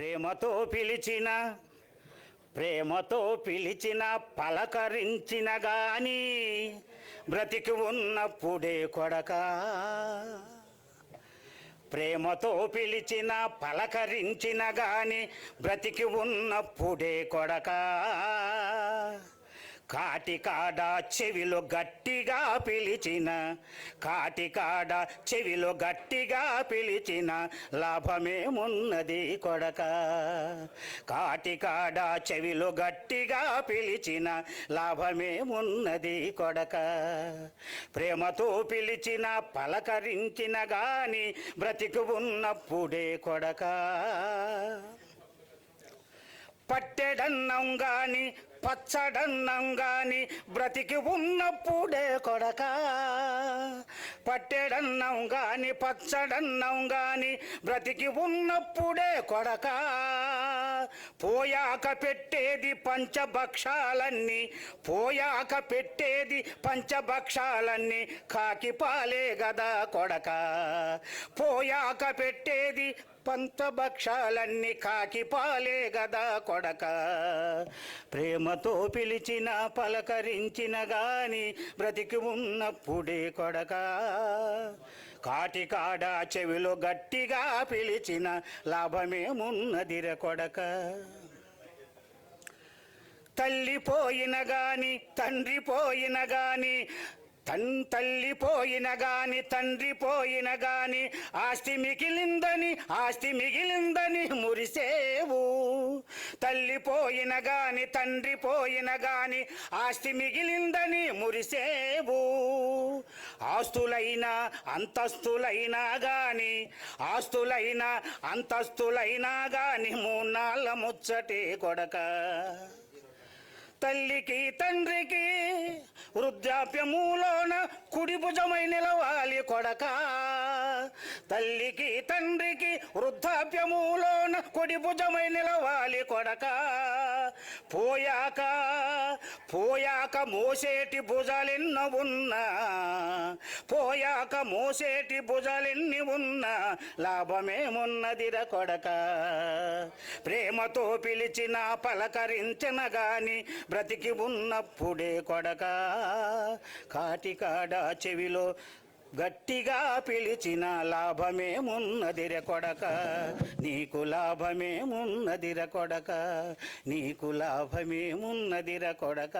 ప్రేమతో పిలిచిన ప్రేమతో పిలిచిన పలకరించిన గాని బ్రతికి ఉన్నప్పుడే కొడక. ప్రేమతో పిలిచిన పలకరించిన గాని బ్రతికి ఉన్నప్పుడే కొడకా. కాటికాడ చెవిలో గట్టిగా పిలిచిన కాటికాడ చెవిలో గట్టిగా పిలిచిన లాభమేమున్నది కొడక. కాటికాడ చెవిలో గట్టిగా పిలిచిన లాభమేమున్నది కొడక. ప్రేమతో పిలిచిన పలకరించిన గాని బ్రతికి ఉన్నప్పుడే కొడక. పట్టెడన్నం గాని పచ్చడన్నం గాని బ్రతికి ఉన్నప్పుడే కొడక. పట్టెడన్నం గాని పచ్చడన్నం గాని బ్రతికి ఉన్నప్పుడే కొడక. పోయాక పెట్టేది పంచభక్షాలన్నీ పోయాక పెట్టేది పంచభక్షాలన్నీ కాకి పాలే గదా కొడక. పోయాక పెట్టేది పంచభక్షాలన్నీ కాకి పాలే గదా కొడక. ప్రేమతో పిలిచిన పలకరించిన గాని బ్రతికి ఉన్నప్పుడే కొడక కాటికాడ చెవిలో గట్టిగా పిలిచిన లాభమేమున్నదిర కొడక. తల్లి పోయిన గాని తండ్రి పోయిన గాని తన్ తల్లి పోయిన గాని తండ్రి పోయిన గాని ఆస్తి మిగిలిందని ఆస్తి మిగిలిందని మురిసేవు. తల్లి పోయిన గాని తండ్రి పోయిన గాని ఆస్తి మిగిలిందని మురిసేవు. ఆస్తులైనా అంతస్తులైనా గాని ఆస్తులైనా అంతస్తులైనా గాని మూన్నాళ్ళ ముచ్చటే కొడక. తల్లికి తండ్రికి వృద్ధాప్యములోన కుడిభుజమై నిలవాలి కొడక. తల్లికి తండ్రికి వృద్ధాప్యములోన కుడిభుజమై నిలవాలి కొడక. పోయాక పోయాక మోసేటి భుజాలెన్న ఉన్నా పోయాక మోసేటి భుజాలెన్ని ఉన్నా లాభమేమున్నదిర కొడక? ప్రేమతో పిలిచిన పలకరించిన గాని బ్రతికి ఉన్నప్పుడే కొడక? కాటికాడ చెవిలో గట్టిగా పిలిచిన లాభమేమున్నదిర కొడక? నీకు లాభమేమున్నదిర కొడక? నీకు లాభమేమున్నదిర కొడక?